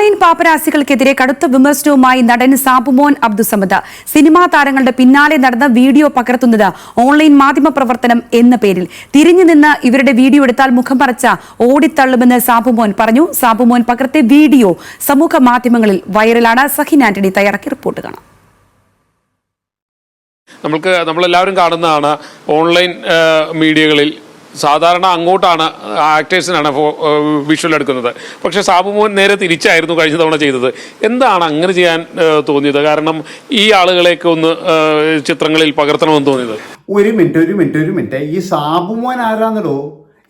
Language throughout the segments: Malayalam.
ഓൺലൈൻ പാപ്പരാസികൾക്കെതിരെ കടുത്ത വിമർശനവുമായി നടൻ സാബുമോൻ അബ്ദുസമദ്. സിനിമാ താരങ്ങളുടെ പിന്നാലെ നടന്ന വീഡിയോ പകർത്തുന്നത് ഓൺലൈൻ മാധ്യമ പ്രവർത്തനം എന്ന പേരിൽ. തിരിഞ്ഞു നിന്ന് ഇവരുടെ വീഡിയോ എടുത്താൽ മുഖം മറച്ച ഓടിത്തള്ളുമെന്ന് സാബുമോൻ പറഞ്ഞു. സാബുമോൻ പകർത്തിയ വീഡിയോ സമൂഹ മാധ്യമങ്ങളിൽ വൈറലാണ്. സഹിൻ ആന്റണി തയ്യാറാക്കി റിപ്പോർട്ട് കാണാം. നമ്മൾക്ക് നമ്മളെല്ലാവരും കാണുന്നതാണ് ഓൺലൈൻ മീഡിയകളിൽ സാധാരണ അങ്ങോട്ടാണ് ആക്ടേഴ്സിനാണ് വിഷ്വൽ എടുക്കുന്നത്. പക്ഷേ സാബുമോൻ നേരെ തിരിച്ചായിരുന്നു കഴിഞ്ഞ തവണ ചെയ്തത്. എന്താണ് അങ്ങനെ ചെയ്യാൻ തോന്നിയത്? കാരണം ഈ ആളുകളെയൊക്കെ ഒന്ന് ചിത്രങ്ങളിൽ പകർത്തണമെന്ന് തോന്നിയത്? ഒരു മിനിറ്റ് ഒരു മിനിറ്റ് ഒരു മിനിറ്റ്. ഈ സാബുമോൻ ആരാന്നടോ?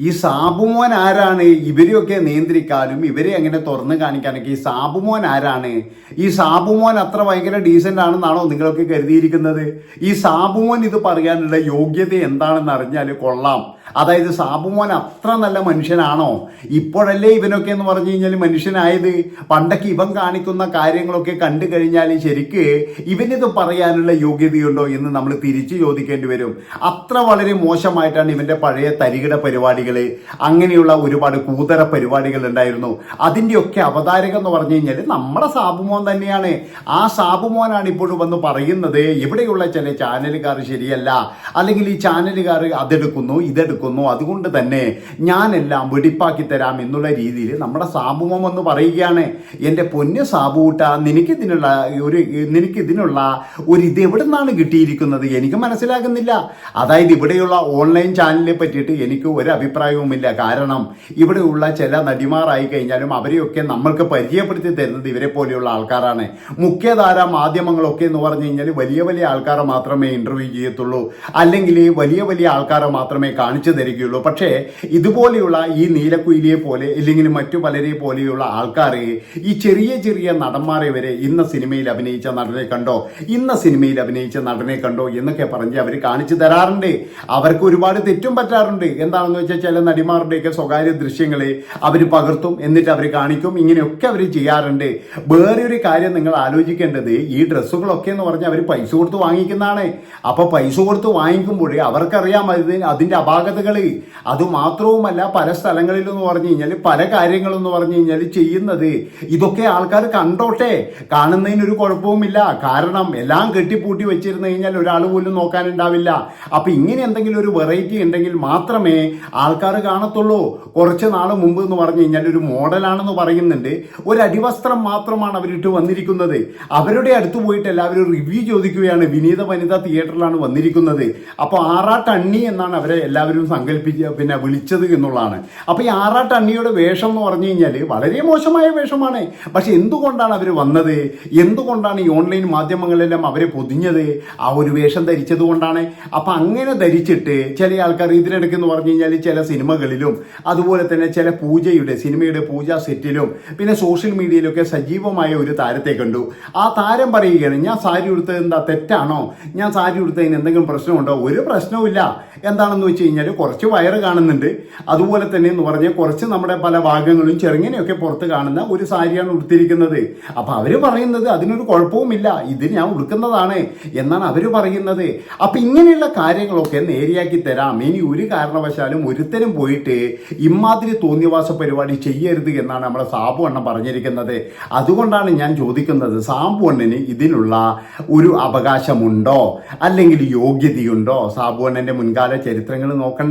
ഈ സാബുമോൻ ആരാണ്? ഇവരെയൊക്കെ നിയന്ത്രിക്കാനും ഇവരെ എങ്ങനെ തുറന്നു കാണിക്കാനൊക്കെ ഈ സാബുമോൻ ആരാണ്? ഈ സാബുമോൻ അത്ര ഭയങ്കര ഡീസന്റ് ആണെന്നാണോ നിങ്ങളൊക്കെ കരുതിയിരിക്കുന്നത്? ഈ സാബുമോൻ ഇത് പറയാനുള്ള യോഗ്യത എന്താണെന്ന് അറിഞ്ഞാൽ കൊള്ളാം. അതായത് സാബുമോൻ അത്ര നല്ല മനുഷ്യനാണോ? ഇപ്പോഴല്ലേ ഇവനൊക്കെ എന്ന് പറഞ്ഞു കഴിഞ്ഞാൽ മനുഷ്യനായത്? പണ്ടൊക്കെ ഇവൻ കാണിക്കുന്ന കാര്യങ്ങളൊക്കെ കണ്ടു കഴിഞ്ഞാൽ ശരിക്ക് ഇവനിത് പറയാനുള്ള യോഗ്യതയുണ്ടോ എന്ന് നമ്മൾ തിരിച്ചു ചോദിക്കേണ്ടി വരും. അത്ര വളരെ മോശമായിട്ടാണ് ഇവന്റെ പഴയ തരികിട പരിപാടികൾ അങ്ങനെയുള്ള ഒരുപാട് കൂതര പരിപാടികൾ ഉണ്ടായിരുന്നു. അതിന്റെയൊക്കെ അവതാരകം എന്ന് പറഞ്ഞു കഴിഞ്ഞാൽ നമ്മുടെ സാബുമോൻ തന്നെയാണ്. ആ സാബുമോനാണ് ഇപ്പോഴും വന്ന് പറയുന്നത് ഇവിടെയുള്ള ചില ചാനലുകാർ ശരിയല്ല. അല്ലെങ്കിൽ ഈ ചാനലുകാർ അതെടുക്കുന്നു ഇതെടുക്കുന്നു. അതുകൊണ്ട് തന്നെ ഞാനെല്ലാം വെടിപ്പാക്കി തരാം എന്നുള്ള രീതിയിൽ നമ്മുടെ സാബുമം എന്ന് പറയുകയാണ്. എന്റെ പൊന്ന് സാബുകൂട്ട നിനക്കിതിനുള്ള ഒരു നിനക്കിതിനുള്ള ഒരു ഇത് എവിടെ നിന്നാണ് കിട്ടിയിരിക്കുന്നത്? എനിക്ക് മനസ്സിലാകുന്നില്ല. അതായത് ഇവിടെയുള്ള ഓൺലൈൻ ചാനലിനെ പറ്റിയിട്ട് എനിക്ക് ഒരു അഭിപ്രായവുമില്ല. കാരണം ഇവിടെയുള്ള ചില നടിമാരായി കഴിഞ്ഞാലും അവരെയൊക്കെ നമ്മൾക്ക് പരിചയപ്പെടുത്തി തരുന്നത് ഇവരെ പോലെയുള്ള ആൾക്കാരാണ്. മുഖ്യധാര മാധ്യമങ്ങളൊക്കെ എന്ന് പറഞ്ഞു കഴിഞ്ഞാൽ വലിയ വലിയ ആൾക്കാരെ മാത്രമേ ഇന്റർവ്യൂ ചെയ്യത്തുള്ളൂ. അല്ലെങ്കിൽ വലിയ വലിയ ആൾക്കാരെ മാത്രമേ കാണിച്ചു തരികയുള്ളൂ പക്ഷേ ഇതുപോലെയുള്ള ഈ നീലക്കുയിലിയെ പോലെ ഇല്ലെങ്കിൽ മറ്റു പലരെ പോലെയുള്ള ആൾക്കാരെ ഈ ചെറിയ ചെറിയ നടന്മാരെ വരെ ഇന്ന സിനിമയിൽ അഭിനയിച്ച നടനെ കണ്ടോ? ഇന്ന സിനിമയിൽ അഭിനയിച്ച നടനെ കണ്ടോ? എന്നൊക്കെ പറഞ്ഞ് അവർ കാണിച്ചു തരാറുണ്ട്. അവർക്ക് ഒരുപാട് തെറ്റും പറ്റാറുണ്ട്. എന്താണെന്ന് വെച്ചാൽ ചില നടിമാരുടെയൊക്കെ സ്വകാര്യ ദൃശ്യങ്ങളെ അവർ പകർത്തും എന്നിട്ട് അവർ കാണിക്കും. ഇങ്ങനെയൊക്കെ അവർ ചെയ്യാറുണ്ട്. വേറെ ഒരു കാര്യം നിങ്ങൾ ആലോചിക്കേണ്ടത് ഈ ഡ്രസ്സുകളൊക്കെ എന്ന് പറഞ്ഞാൽ അവർ പൈസ കൊടുത്ത് വാങ്ങിക്കുന്നതാണ്. അപ്പൊ പൈസ കൊടുത്ത് വാങ്ങിക്കുമ്പോൾ അവർക്കറിയാം അതിന് അതിന്റെ അപാകതകൾ അത് മാത്രവുമല്ല പല സ്ഥലങ്ങളിൽ എന്ന് പറഞ്ഞു കഴിഞ്ഞാൽ പല കാര്യങ്ങളെന്ന് പറഞ്ഞു കഴിഞ്ഞാൽ ചെയ്യുന്നത്. ഇതൊക്കെ ആൾക്കാർ കണ്ടോട്ടെ. കാണുന്നതിനൊരു കുഴപ്പവുമില്ല. കാരണം എല്ലാം കെട്ടിപ്പൂട്ടി വെച്ചിരുന്നു കഴിഞ്ഞാൽ ഒരാൾ പോലും നോക്കാനുണ്ടാവില്ല. അപ്പം ഇങ്ങനെ എന്തെങ്കിലും ഒരു വെറൈറ്റി ഉണ്ടെങ്കിൽ മാത്രമേ ആൾക്കാർ കാണത്തുള്ളൂ. കുറച്ച് നാൾ മുമ്പ് എന്ന് പറഞ്ഞു കഴിഞ്ഞാൽ ഒരു മോഡലാണെന്ന് പറയുന്നുണ്ട്. ഒരു അടിവസ്ത്രം മാത്രമാണ് അവരിട്ട് വന്നിരിക്കുന്നത്. അവരുടെ അടുത്ത് പോയിട്ട് എല്ലാവരും റിവ്യൂ ചോദിക്കുകയാണ്. വിനീത വനിത തിയേറ്ററിലാണ് വന്നിരിക്കുന്നത്. അപ്പോൾ ആറാട്ടണ്ണി എന്നാണ് അവരെ എല്ലാവരും സങ്കല്പിച്ച് പിന്നെ വിളിച്ചത് എന്നുള്ളതാണ്. അപ്പോൾ ഈ ആറാട്ട് ആറാട്ടണ്ണിയുടെ വേഷം എന്ന് പറഞ്ഞു കഴിഞ്ഞാൽ വളരെ മോശമായ വേഷമാണ്. പക്ഷെ എന്തുകൊണ്ടാണ് അവർ വന്നത്? എന്തുകൊണ്ടാണ് ഈ ഓൺലൈൻ മാധ്യമങ്ങളെല്ലാം അവരെ പൊതിഞ്ഞത്? ആ ഒരു വേഷം ധരിച്ചത് കൊണ്ടാണ്. അപ്പം അങ്ങനെ ധരിച്ചിട്ട് ചില ആൾക്കാർ ഇതിനിടയ്ക്ക് എന്ന് പറഞ്ഞു കഴിഞ്ഞാൽ ചില സിനിമകളിലും അതുപോലെ തന്നെ ചില പൂജയുടെ സിനിമയുടെ പൂജാ സെറ്റിലും പിന്നെ സോഷ്യൽ മീഡിയയിലൊക്കെ സജീവമായ ഒരു താരത്തെ കണ്ടു. ആ താരം പറയുകയാണ് ഞാൻ സാരി ഉടുത്തത് എന്താ തെറ്റാണോ? ഞാൻ സാരി ഉടുത്തതിന് എന്തെങ്കിലും പ്രശ്നമുണ്ടോ? ഒരു പ്രശ്നവുമില്ല. എന്താണെന്ന് വെച്ച് കഴിഞ്ഞാൽ കുറച്ച് വയറ് കാണുന്നുണ്ട്. അതുപോലെ തന്നെ എന്ന് പറഞ്ഞാൽ കുറച്ച് നമ്മുടെ പല ഭാഗങ്ങളും ചെറുങ്ങനെയൊക്കെ പുറത്ത് കാണുന്ന ഒരു സാരിയാണ് ഉടുത്തിരിക്കുന്നത്. അപ്പൊ അവർ പറയുന്നത് അതിനൊരു കുഴപ്പവുമില്ല. ഇത് ഞാൻ ഉടുക്കുന്നതാണ് എന്നാണ് അവർ പറയുന്നത്. അപ്പൊ ഇങ്ങനെയുള്ള കാര്യങ്ങളൊക്കെ നേരെയാക്കി തരാം. ഇനി ഒരു കാരണവശാലും ഒരുത്തരും പോയിട്ട് ഇമാതിരി തോന്നിയവാസ പരിപാടി ചെയ്യരുത് എന്നാണ് നമ്മുടെ സാബു അണ്ണൻ പറഞ്ഞിരിക്കുന്നത്. അതുകൊണ്ടാണ് ഞാൻ ചോദിക്കുന്നത് സാബു അണ്ണന് ഇതിനുള്ള ഒരു അവകാശമുണ്ടോ? അല്ലെങ്കിൽ യോഗ്യതയുണ്ടോ? സാബു അണ്ണന്റെ മുൻകാല ചരിത്രങ്ങൾ നോക്കണ്ടേ?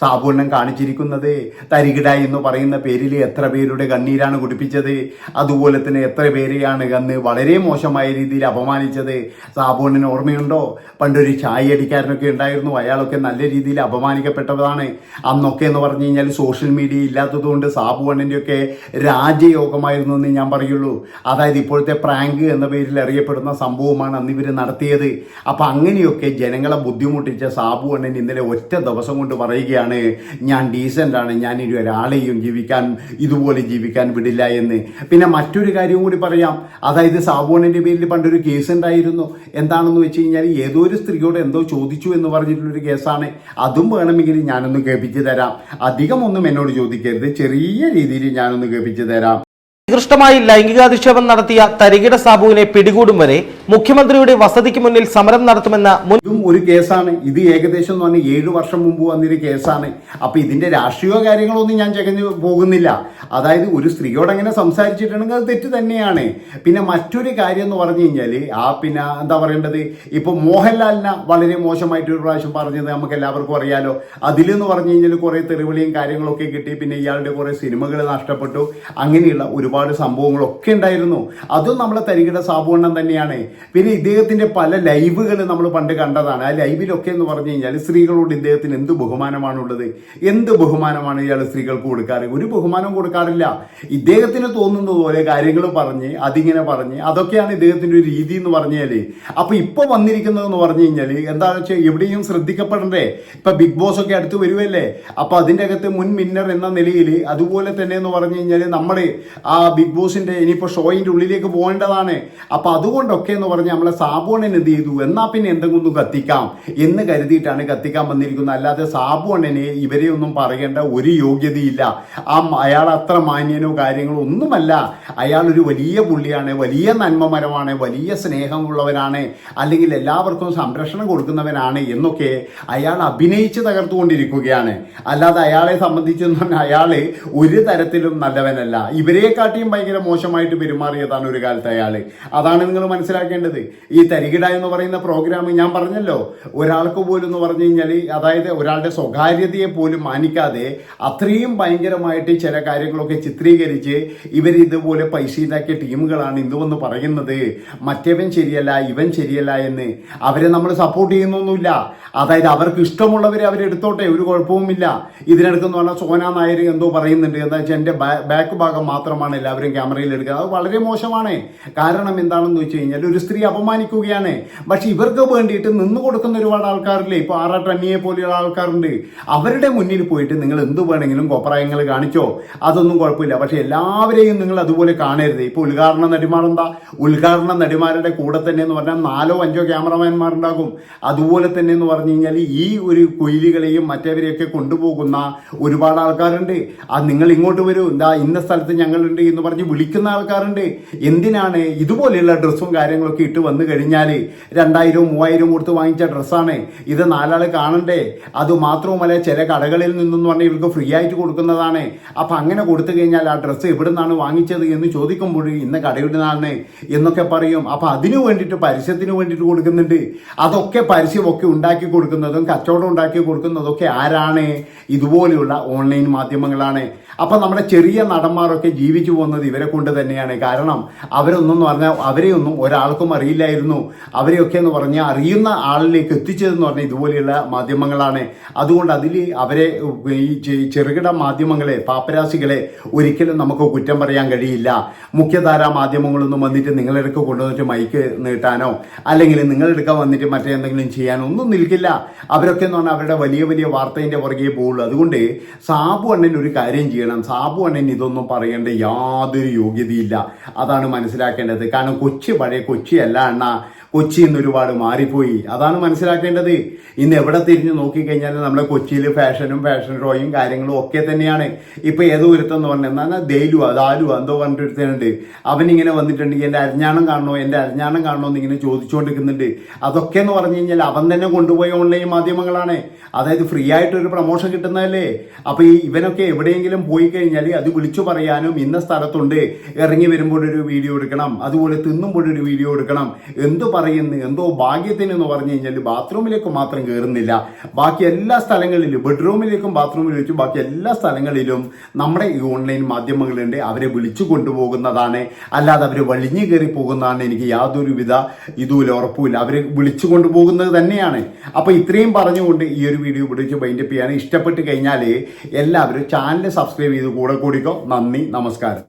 സാബു അണ്ണൻ കാണിച്ചിരിക്കുന്നത് തരികിട എന്ന് പറയുന്ന പേരിൽ എത്ര പേരുടെ കണ്ണീരാണ് കുടിപ്പിച്ചത്? അതുപോലെ തന്നെ എത്ര പേരെയാണ് കന്ന് വളരെ മോശമായ രീതിയിൽ അപമാനിച്ചത്? സാബൂണിന് ഓർമ്മയുണ്ടോ? പണ്ടൊരു ചായ അടിക്കാരനൊക്കെ ഉണ്ടായിരുന്നു. അയാളൊക്കെ നല്ല രീതിയിൽ അപമാനിക്കപ്പെട്ടതാണ് അന്നൊക്കെ എന്ന് പറഞ്ഞു കഴിഞ്ഞാൽ സോഷ്യൽ മീഡിയ ഇല്ലാത്തതുകൊണ്ട് സാബുവണ്ണന്റെയൊക്കെ രാജയോഗമായിരുന്നു എന്ന് ഞാൻ പറയുള്ളൂ. അതായത് ഇപ്പോഴത്തെ പ്രാങ്ക് എന്ന പേരിൽ അറിയപ്പെടുന്ന സംഭവമാണ് അന്ന് ഇവർ നടത്തിയത്. അപ്പം അങ്ങനെയൊക്കെ ജനങ്ങളെ ബുദ്ധിമുട്ടിച്ച സാബുവണ്ണൻ ഇന്നലെ ഒറ്റ ദിവസം കൊണ്ട് പറയുകയാണ് ഞാൻ ഡീസന്റാണ് ഞാൻ ഇനി ഒരാളെയും ജീവിക്കാൻ ഇതുപോലെ ജീവിക്കാൻ വിടില്ല എന്ന്. പിന്നെ മറ്റൊരു കാര്യം കൂടി പറയാം. അതായത് സാബോണിന്റെ പേരിൽ പണ്ടൊരു കേസ് ഉണ്ടായിരുന്നു. എന്താണെന്ന് വെച്ച് കഴിഞ്ഞാൽ ഏതോ ഒരു സ്ത്രീയോട് എന്തോ ചോദിച്ചു എന്ന് പറഞ്ഞിട്ടുള്ളൊരു കേസാണ് അതും വേണമെങ്കിൽ ഞാനൊന്ന് കേൾപ്പിച്ചു തരാം. അധികമൊന്നും എന്നോട് ചോദിക്കരുത്. ചെറിയ രീതിയിൽ ഞാനൊന്ന് കേൾപ്പിച്ചു തരാം. നികൃഷ്ടമായി ലൈംഗികാധിക്ഷേപം നടത്തിയ തരികിട സാബുവിനെ പിടികൂടും വരെ മുഖ്യമന്ത്രിയുടെ വസതിക്ക് മുന്നിൽ സമരം നടത്തുമെന്ന മുൻ ഇതും ഒരു കേസാണ്. ഇത് ഏകദേശം എന്ന് പറഞ്ഞാൽ ഏഴു വർഷം മുമ്പ് വന്നൊരു കേസാണ്. അപ്പൊ ഇതിന്റെ രാഷ്ട്രീയ കാര്യങ്ങളൊന്നും ഞാൻ ചകഞ്ഞു പോകുന്നില്ല. അതായത് ഒരു സ്ത്രീയോട് എങ്ങനെ സംസാരിച്ചിട്ടുണ്ടെങ്കിൽ അത് തെറ്റ് തന്നെയാണ്. പിന്നെ മറ്റൊരു കാര്യം എന്ന് പറഞ്ഞു കഴിഞ്ഞാൽ ആ പിന്നെ എന്താ പറയേണ്ടത്? ഇപ്പൊ മോഹൻലാലിനെ വളരെ മോശമായിട്ട് ഒരു പ്രാവശ്യം പറഞ്ഞത് നമുക്ക് എല്ലാവർക്കും അറിയാലോ. അതിലെന്ന് പറഞ്ഞു കഴിഞ്ഞാൽ കുറെ തെറിവിളിയും കാര്യങ്ങളൊക്കെ കിട്ടി. പിന്നെ ഇയാളുടെ കുറെ സിനിമകൾ നഷ്ടപ്പെട്ടു. അങ്ങനെയുള്ള ഒരുപാട് സംഭവങ്ങളൊക്കെ ഉണ്ടായിരുന്നു. അതും നമ്മളെ തരികിട സാബുവണ്ണം തന്നെയാണ്. പിന്നെ ഇദ്ദേഹത്തിന്റെ പല ലൈവുകൾ നമ്മൾ പണ്ട് കണ്ടതാണ്. ആ ലൈവിലൊക്കെ എന്ന് പറഞ്ഞു കഴിഞ്ഞാൽ സ്ത്രീകളോട് ഇദ്ദേഹത്തിന് എന്ത് ബഹുമാനമാണുള്ളത്? എന്ത് ബഹുമാനമാണ് ഇയാൾ സ്ത്രീകൾക്ക് കൊടുക്കാറ്? ഒരു ബഹുമാനം കൊടുക്കാറില്ല. ഇദ്ദേഹത്തിന് തോന്നുന്നത് പോലെ കാര്യങ്ങൾ പറഞ്ഞ് അതിങ്ങനെ പറഞ്ഞ് അതൊക്കെയാണ് ഇദ്ദേഹത്തിന്റെ ഒരു രീതി എന്ന് പറഞ്ഞാൽ അപ്പൊ ഇപ്പൊ വന്നിരിക്കുന്നതെന്ന് പറഞ്ഞു കഴിഞ്ഞാൽ എന്താണെന്ന് വെച്ചാൽ എവിടെയും ശ്രദ്ധിക്കപ്പെടണ്ടേ? ഇപ്പൊ ബിഗ് ബോസ് ഒക്കെ അടുത്ത് വരുമല്ലേ അപ്പൊ അതിന്റെ അകത്ത് മുൻ മിന്നർ എന്ന നിലയിൽ അതുപോലെ തന്നെ എന്ന് പറഞ്ഞു കഴിഞ്ഞാൽ നമ്മുടെ ആ ബിഗ് ബോസിന്റെ ഇനിയിപ്പോ ഷോയിന്റെ ഉള്ളിലേക്ക് പോകേണ്ടതാണ്. അപ്പൊ അതുകൊണ്ടൊക്കെ എന്ന് പറഞ്ഞ് നമ്മളെ സാബുവണ്ണൻ എന്ത് ചെയ്തു? എന്നാ പിന്നെ എന്തെങ്കിലും കത്തിക്കാം എന്ന് കരുതിയിട്ടാണ് കത്തിക്കാൻ വന്നിരിക്കുന്നത്. അല്ലാതെ സാബുവണ്ണന് ഇവരെ ഒന്നും പറയേണ്ട ഒരു യോഗ്യതയില്ല. ആ അയാൾ അത്ര മാന്യനോ കാര്യങ്ങളോ ഒന്നുമല്ല. അയാൾ ഒരു വലിയ പുള്ളിയാണ് വലിയ നന്മമരമാണ് വലിയ സ്നേഹമുള്ളവനാണ് അല്ലെങ്കിൽ എല്ലാവർക്കും സംരക്ഷണം കൊടുക്കുന്നവനാണ് എന്നൊക്കെ അയാൾ അഭിനയിച്ച് തകർത്തുകൊണ്ടിരിക്കുകയാണ്. അല്ലാതെ അയാളെ സംബന്ധിച്ചൊന്നും അയാൾ ഒരു തരത്തിലും നല്ലവനല്ല. ഇവരെക്കാട്ടിയും ഭയങ്കര മോശമായിട്ട് പെരുമാറിയതാണ് ഒരു കാലത്ത് അയാൾ അതാണ് നിങ്ങൾ മനസ്സിലാക്കേണ്ടത്. ഈ തരികിട എന്ന് പറയുന്ന പ്രോഗ്രാം ഞാൻ പറഞ്ഞല്ലോ. ഒരാൾക്ക് പോലും എന്ന് പറഞ്ഞു കഴിഞ്ഞാൽ അതായത് ഒരാളുടെ സ്വകാര്യതയെ പോലും മാനിക്കാതെ അത്രയും ഭയങ്കരമായിട്ട് ചില കാര്യങ്ങളൊക്കെ ചിത്രീകരിച്ച് ഇവർ ഇതുപോലെ പൈസ ഇതാക്കിയ ടീമുകളാണ് ഇന്നുവെന്ന് പറയുന്നത്. മറ്റേവൻ ശരിയല്ല ഇവൻ ശരിയല്ല എന്ന്. അവരെ നമ്മൾ സപ്പോർട്ട് ചെയ്യുന്നൊന്നുമില്ല. അതായത് അവർക്ക് ഇഷ്ടമുള്ളവരെ അവരെടുത്തോട്ടെ ഒരു കുഴപ്പവുമില്ല. ഇതിനടുക്കെന്ന് പറഞ്ഞാൽ സോന നായർ എന്തോ പറയുന്നുണ്ട്. എന്താ വെച്ചാൽ എന്റെ ബാക്ക് ഭാഗം മാത്രമാണ് എല്ലാവരും ക്യാമറയിൽ എടുക്കുക. അത് വളരെ മോശമാണ്. കാരണം എന്താണെന്ന് വെച്ച് കഴിഞ്ഞാൽ ഒരു സ്ത്രീ അപമാനിക്കുകയാണ്. പക്ഷെ ഇവർക്ക് വേണ്ടിയിട്ട് നിന്ന് കൊടുക്കുന്ന ഒരുപാട് ആൾക്കാരില്ലേ? ഇപ്പോൾ ആറാ ട്രണ്ണിയെ പോലെയുള്ള ആൾക്കാരുണ്ട്. അവരുടെ മുന്നിൽ പോയിട്ട് നിങ്ങൾ എന്ത് വേണമെങ്കിലും കൊപ്രായങ്ങൾ കാണിച്ചോ? അതൊന്നും കുഴപ്പമില്ല. പക്ഷെ എല്ലാവരെയും നിങ്ങൾ അതുപോലെ കാണരുത്. ഇപ്പോൾ ഉദ്ഘാടന നടിമാരെന്താ ഉദ്ഘാടന നടിമാരുടെ കൂടെ തന്നെ എന്ന് പറഞ്ഞാൽ നാലോ അഞ്ചോ ക്യാമറമാൻമാരുണ്ടാകും. അതുപോലെ തന്നെ എന്ന് പറഞ്ഞു കഴിഞ്ഞാൽ ഈ ഒരു കുയിലുകളെയും മറ്റവരെയൊക്കെ കൊണ്ടുപോകുന്ന ഒരുപാട് ആൾക്കാരുണ്ട്. അത് നിങ്ങൾ ഇങ്ങോട്ട് വരൂ. എന്താ ഇന്ന സ്ഥലത്ത് ഞങ്ങളുണ്ട് എന്ന് പറഞ്ഞ് വിളിക്കുന്ന ആൾക്കാരുണ്ട്. എന്തിനാണ് ഇതുപോലെയുള്ള ഡ്രസ്സും കാര്യങ്ങളൊക്കെ ഇട്ട് വന്നു കഴിഞ്ഞാൽ രണ്ടായിരവും മൂവായിരവും കൊടുത്ത് വാങ്ങിച്ച ഡ്രസ്സാണ്. ഇത് നാലാൾ കാണണ്ടേ? അത് മാത്രവുമല്ല ചില കടകളിൽ നിന്നെന്ന് പറഞ്ഞാൽ ഇവർക്ക് ഫ്രീ ആയിട്ട് കൊടുക്കുന്നതാണ്. അപ്പം അങ്ങനെ കൊടുത്തു കഴിഞ്ഞാൽ ആ ഡ്രസ്സ് എവിടെ നിന്നാണ് വാങ്ങിച്ചത് എന്ന് ചോദിക്കുമ്പോൾ ഇന്ന കടയുടെ നിന്നാണ് എന്നൊക്കെ പറയും. അപ്പം അതിനു വേണ്ടിയിട്ട് പരസ്യത്തിന് വേണ്ടിയിട്ട് കൊടുക്കുന്നുണ്ട്. അതൊക്കെ പരസ്യമൊക്കെ ഉണ്ടാക്കി കൊടുക്കുന്നതും കച്ചവടം ഉണ്ടാക്കി കൊടുക്കുന്നതൊക്കെ ആരാണ്? ഇതുപോലെയുള്ള ഓൺലൈൻ മാധ്യമങ്ങളാണ്. അപ്പം നമ്മുടെ ചെറിയ നടന്മാരൊക്കെ ജീവിച്ചു പോകുന്നത് ഇവരെ കൊണ്ട് തന്നെയാണ്. കാരണം അവരൊന്നും പറഞ്ഞാൽ അവരെയൊന്നും ഒരാൾക്കും അറിയില്ലായിരുന്നു. അവരെയൊക്കെ എന്ന് പറഞ്ഞാൽ അറിയുന്ന ആളിലേക്ക് എത്തിച്ചതെന്ന് പറഞ്ഞാൽ ഇതുപോലെയുള്ള മാധ്യമങ്ങളാണ്. അതുകൊണ്ട് അതിൽ അവരെ ഈ ചെറുകിട മാധ്യമങ്ങളെ പാപ്പരാസികളെ ഒരിക്കലും നമുക്ക് കുറ്റം പറയാൻ കഴിയില്ല. മുഖ്യധാരാ മാധ്യമങ്ങളൊന്നും വന്നിട്ട് നിങ്ങളെടുക്ക് കൊണ്ടുവന്നിട്ട് മൈക്ക് നീട്ടാനോ അല്ലെങ്കിൽ നിങ്ങളെടുക്കാൻ വന്നിട്ട് മറ്റേന്തെങ്കിലും ചെയ്യാനോ ഒന്നും നിൽക്കില്ല. അവരൊക്കെ എന്ന് പറഞ്ഞാൽ അവരുടെ വലിയ വലിയ വാർത്തേന്റെ പുറകെ പോകുള്ളൂ. അതുകൊണ്ട് സാബു അണ്ണൻ ഒരു കാര്യം ചെയ്യണം. സാബു അണ്ണൻ ഇതൊന്നും പറയേണ്ട യാതൊരു യോഗ്യതയില്ല. അതാണ് മനസ്സിലാക്കേണ്ടത്. കാരണം കൊച്ചി പഴയ കൊച്ചിയല്ല അണ്ണ. കൊച്ചി ഇന്ന് ഒരുപാട് മാറിപ്പോയി. അതാണ് മനസ്സിലാക്കേണ്ടത്. ഇന്ന് എവിടെ തിരിഞ്ഞ് നോക്കിക്കഴിഞ്ഞാൽ നമ്മുടെ കൊച്ചിയിൽ ഫാഷനും ഫാഷൻ ഷോയും കാര്യങ്ങളും ഒക്കെ തന്നെയാണ്. ഇപ്പൊ ഏതോ ഒരുത്തെന്ന് പറഞ്ഞാൽ എന്നാൽ ദൈലു ദാലു എന്തോ അവൻ അവനിങ്ങനെ വന്നിട്ടുണ്ടെങ്കിൽ എന്റെ അരഞ്ഞാണം കാണണോ എന്റെ അരഞ്ഞാണം കാണണോ എന്ന് ഇങ്ങനെ ചോദിച്ചുകൊണ്ടിരിക്കുന്നുണ്ട് അതൊക്കെ എന്ന് പറഞ്ഞു കഴിഞ്ഞാൽ അവൻ തന്നെ കൊണ്ടുപോയ ഓൺലൈൻ മാധ്യമങ്ങളാണ്. അതായത് ഫ്രീ ആയിട്ട് ഒരു പ്രൊമോഷൻ കിട്ടുന്നതല്ലേ? അപ്പൊ ഈ ഇവനൊക്കെ എവിടെയെങ്കിലും പോയി കഴിഞ്ഞാൽ അത് വിളിച്ചു പറയാനും ഇന്ന സ്ഥലത്തുണ്ട്. ഇറങ്ങി വരുമ്പോൾ ഒരു വീഡിയോ എടുക്കണം. അതുപോലെ തിന്നുമ്പോൾ ഒരു വീഡിയോ എടുക്കണം. എന്തു പറയുന്നു? എന്തോ ഭാഗ്യത്തിന് എന്ന് പറഞ്ഞു കഴിഞ്ഞാൽ ബാത്റൂമിലേക്ക് മാത്രം കയറുന്നില്ല ബാക്കി എല്ലാ സ്ഥലങ്ങളിലും ബെഡ്റൂമിലേക്കും ബാത്റൂമിലും ബാത്റൂമിലേക്കും ബാക്കി എല്ലാ സ്ഥലങ്ങളിലും നമ്മുടെ ഈ ഓൺലൈൻ മാധ്യമങ്ങളുണ്ട്. അവരെ വിളിച്ചു കൊണ്ടുപോകുന്നതാണ്. അല്ലാതെ അവർ വലിഞ്ഞു കയറി പോകുന്നതാണ് എനിക്ക് യാതൊരുവിധ ഇതുമില്ല ഉറപ്പുമില്ല. അവരെ വിളിച്ചു കൊണ്ടുപോകുന്നത് തന്നെയാണ്. അപ്പോൾ ഇത്രയും പറഞ്ഞുകൊണ്ട് ഈ ഒരു വീഡിയോ പിടിച്ച് ബൈൻഡപ്പ് ചെയ്യാൻ ഇഷ്ടപ്പെട്ട് കഴിഞ്ഞാൽ എല്ലാവരും ചാനൽ സബ്സ്ക്രൈബ് ചെയ്ത് കൂടെ കൂടിക്കോ. നന്ദി നമസ്കാരം.